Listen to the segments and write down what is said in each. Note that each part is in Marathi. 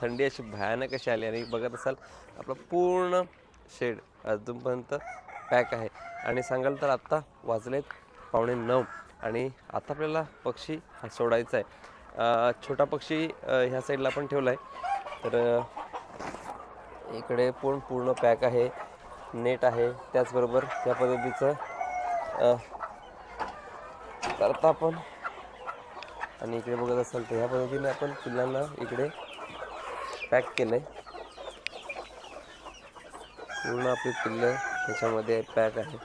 थंडी अशी भयानक अशी आली आणि बघत असाल आपलं पूर्ण शेड अजूनपर्यंत पॅक आहे. आणि सांगाल तर आत्ता वाजलेत पावणे नऊ आणि आता आपल्याला पक्षी सोडायचा आहे. छोटा पक्षी ह्या साईडला आपण ठेवला आहे तर इकडे पूर्ण पूर्ण पॅक आहे नेट आहे. त्याचबरोबर त्या पद्धतीचं करता आपण आणि इकडे बघत असाल तर ह्या पद्धतीने आपण पिल्लांना इकडे पॅक केलं आहे पूर्ण आपली पिल्लं त्याच्यामध्ये पॅक आहे.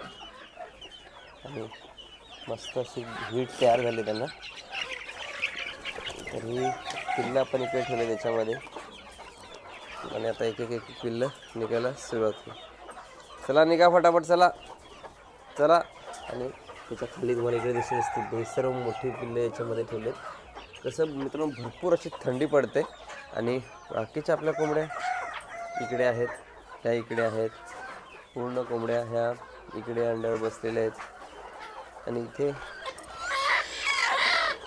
आणि मस्त अशी हीट तयार झाली त्यांना. तर ही पिल्लं आपण इकडे ठेवले त्याच्यामध्ये. आणि आता एक एक एक पिल्लं निघायला सुरुवात केली चला निघा फटाफट चला. चला. आणि त्याच्याखाली तुम्हाला इकडे दिसत असतील हे सर्व मोठी पिल्लं याच्यामध्ये ठेवले कसं मित्रांनो भरपूर अशी थंडी पडते. आणि बाकीच्या आपल्या कोंबड्या इकडे आहेत ह्या इकडे आहेत. पूर्ण कोंबड्या ह्या इकडे अंड्यावर बसलेल्या आहेत. आणि इथे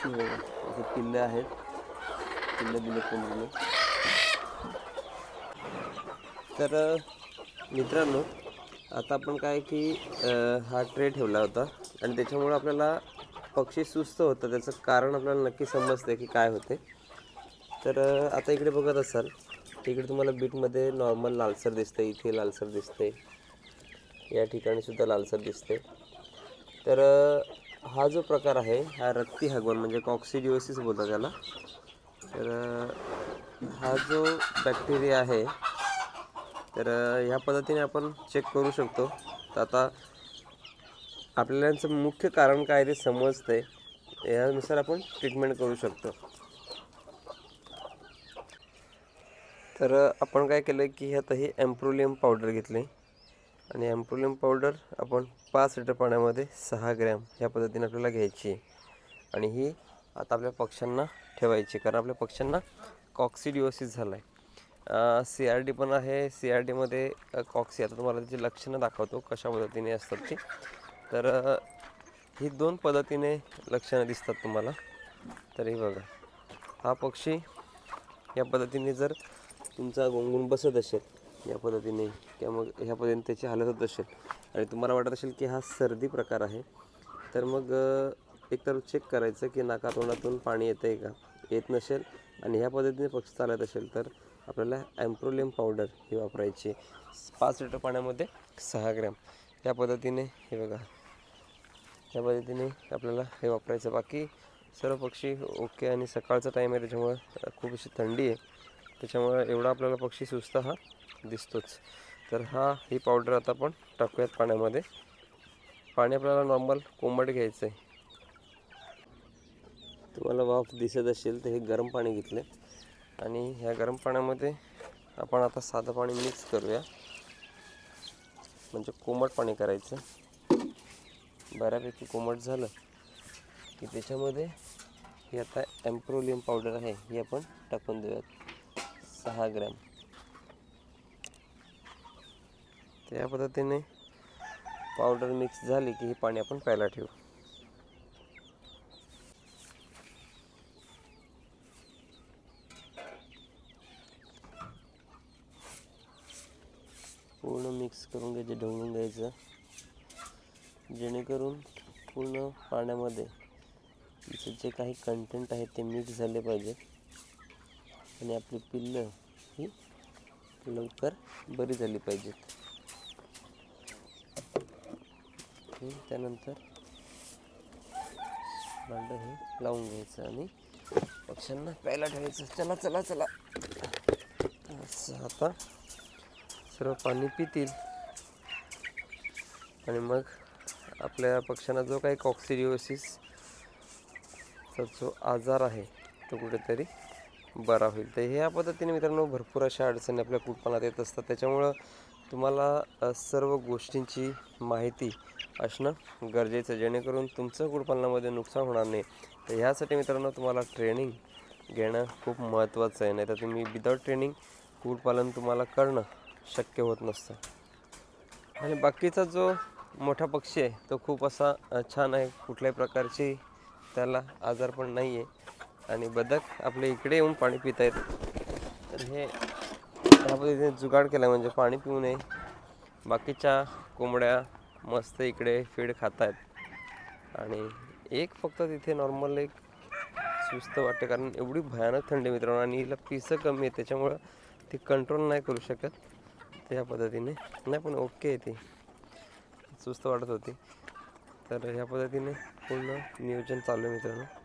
इथे पिल्लं आहेत. पिल्लं दिले कोंबडीने. तर मित्रांनो आता आपण काय की हा ट्रे ठेवला होता. आणि त्याच्यामुळं आपल्याला पक्षी सुस्त होतं. त्याचं कारण आपल्याला नक्की समजते की काय होते तर आता इकडे बघत असाल इकडे तुम्हाला बीटमध्ये नॉर्मल लालसर दिसते इथे लालसर दिसते या ठिकाणीसुद्धा लालसर दिसते तर हा जो प्रकार आहे हा रक्ती हगवण म्हणजे कॉक्सिडिओसिस बोलतात त्याला तर हा जो बॅक्टेरिया आहे तर ह्या पद्धतीने आपण चेक करू शकतो. तर आता आपल्याचं मुख्य कारण काय ते समजतंय. यानुसार आपण ट्रीटमेंट करू शकतो. तर आपण काय केलं की आता हे ॲम्प्रोलियम पावडर घेतली आणि ॲम्प्रोलियम पावडर आपण पाच लिटर पाण्यामध्ये सहा ग्रॅम ह्या पद्धतीने आपल्याला घ्यायची आणि ही आता आपल्या पक्ष्यांना ठेवायची कारण आपल्या पक्ष्यांना कॉक्सिडिओसिस झाला आहे सी आर डी पण आहे. सी आर डीमध्ये कॉक्सी आता तुम्हाला त्याची लक्षणं दाखवतो कशा पद्धतीने असतात ती. तर ही दोन पद्धतीने लक्षणं दिसतात तुम्हाला. तर हे बघा. हा पक्षी या पद्धतीने जर तुमचा गोंगून बसत असेल या पद्धतीने किंवा मग ह्या पद्धतीने त्याची हालत होत असेल. आणि तुम्हाला वाटत असेल की हा सर्दी प्रकार आहे तर मग एकतर चेक करायचं की नाकातोंडातून पाणी येतं आहे का? येत नसेल आणि ह्या पद्धतीने पक्षी चालत असेल तर आपल्याला ॲम्प्रोलियम पावडर ही वापरायची. पाच लिटर पाण्यामध्ये सहा ग्रॅम. या पद्धतीने हे बघा. या पद्धतीने आपल्याला हे वापरायचं. बाकी सर्व पक्षी ओके आणि सकाळचा टाईम आहे त्याच्यामुळं खूप अशी थंडी आहे. त्याच्यामुळं एवढा आपल्याला पक्षी सुस्त हा दिसतोच. तर हा ही पावडर आता आपण टाकूयात पाण्यामध्ये. पाणी आपल्याला नॉर्मल कोंबट घ्यायचं आहे तुम्हाला वाफ दिसत असेल तर हे गरम पाणी घेतले आणि ह्या गरम पाण्यामध्ये आपण आता साधं पाणी मिक्स करूया. म्हणजे कोमट पाणी करायचं. बऱ्यापैकी कोमट झालं की त्याच्यामध्ये ही आता ॲम्प्रोलियम पावडर आहे ही आपण टाकून देऊयात. सहा ग्रॅम. त्या पद्धतीने पावडर मिक्स झाली की हे पाणी आपण प्यायला ठेवू. पूर्ण मिक्स करून घ्यायचे ढवळून घ्यायचं. जेणेकरून पूर्ण पाण्यामध्ये जे काही कंटेंट आहे ते मिक्स झाले पाहिजे. आणि आपली पिल्लं ही लवकर बरी झाली पाहिजेत. त्यानंतर भांडं हे लावून घ्यायचं आणि पक्ष्यांना प्यायला ठेवायचं. चला चला चला. असं आता सर्व पाणी पितील. आणि मग आपल्या पक्ष्यांना जो काही कॉक्सिडिओसिसचा जो आजार आहे तो कुठेतरी बरा होईल. तर ह्या पद्धतीने मित्रांनो भरपूर अशा अडचणी आपल्या कुटपानात येत असतात. त्याच्यामुळं तुम्हाला सर्व गोष्टींची माहिती असणं गरजेचं आहे. जेणेकरून तुमचं कुटपालनामध्ये नुकसान होणार नाही. तर ह्यासाठी मित्रांनो तुम्हाला ट्रेनिंग घेणं खूप महत्त्वाचं आहे. नाही तर तुम्ही विदाऊट ट्रेनिंग कुटपालन तुम्हाला करणं शक्य होत नसतं. आणि बाकीचा जो मोठा पक्षी आहे तो खूप असा छान आहे. कुठल्याही प्रकारची त्याला आजार पण नाही आहे आणि बदक आपले इकडे येऊन पाणी पित आहेत तर हे ह्या पद्धतीने जुगाड केला म्हणजे पाणी पिऊ नये. बाकीच्या कोंबड्या मस्त इकडे फीड खात आहेत आणि एक फक्त तिथे नॉर्मल एक सुस्त वाटते कारण एवढी भयानक थंडी मित्रांनो आणि हिला पिसं कमी आहे त्याच्यामुळं ती कंट्रोल नाही करू शकत. त्या पद्धतीने. नाही पण ओके आहे ती. सुस्त वाटत होती. तर ह्या पद्धतीने पूर्ण नियोजन चालू आहे मित्रांनो.